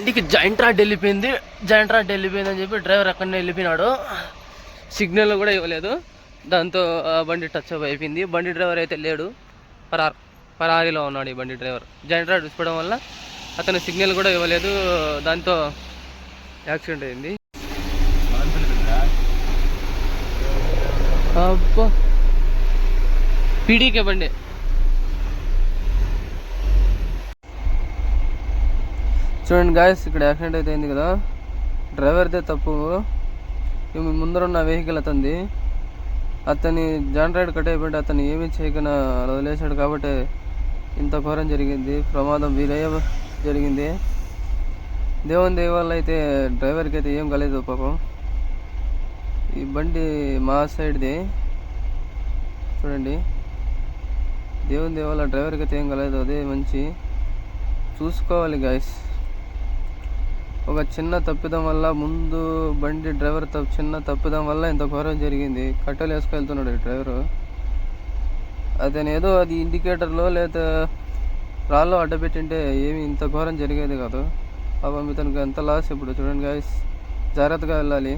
ఇంటికి joint rod వెళ్ళిపోయింది. Joint rod వెళ్ళిపోయింది అని చెప్పి డ్రైవర్ అక్కడనే వెళ్ళిపోయినాడు. సిగ్నల్ కూడా ఇవ్వలేదు. దాంతో బండి టచ్ అప్ అయిపోయింది. బండి డ్రైవర్ అయితే లేడు. పరార్ పరారీలో ఉన్నాడు ఈ బండి డ్రైవర్. జాయింట్ రాడ్ విసిపడం వల్ల అతను సిగ్నల్ కూడా ఇవ్వలేదు. దాంతో యాక్సిడెంట్ అయింది. అబ్బా. పీడీకే బండి. చూడండి గాయస్ ఇక్కడ యాక్సిడెంట్ అయితే అయింది కదా. డ్రైవర్దే తప్పు. ఈ ముందర ఉన్న వెహికల్ అతనిది. అతని జాన్ రైడ్ కట్ అయిపోయింది అతను ఏమీ చేయకుండా వదిలేశాడు కాబట్టి ఇంత ఘోరం జరిగింది. ప్రమాదం వీరయ్య జరిగింది. దేవుని దేవాళ్ళు అయితే డ్రైవర్కి అయితే ఏం కాలేదు పాపం. ఈ బండి మా సైడ్ది చూడండి. దేవుని దేవాళ్ళ డ్రైవర్కి అయితే ఏం కాలేదు. అదే మంచి. చూసుకోవాలి గాయస్ ఒక చిన్న తప్పిదం వల్ల ముందు బండి డ్రైవర్ తప్పు చిన్న తప్పిదం వల్ల ఇంత ఘోరం జరిగింది. కట్టెలు వేసుకెళ్తున్నాడు డ్రైవరు. అతను ఏదో అది ఇండికేటర్లో లేదా రాళ్ళు అడ్డపెట్టింటే ఏమి ఇంత ఘోరం జరిగేది కాదు. పాపం ఇతనికి ఎంత లాస్ ఇప్పుడు. చూడండి గాయస్ జాగ్రత్తగా వెళ్ళాలి.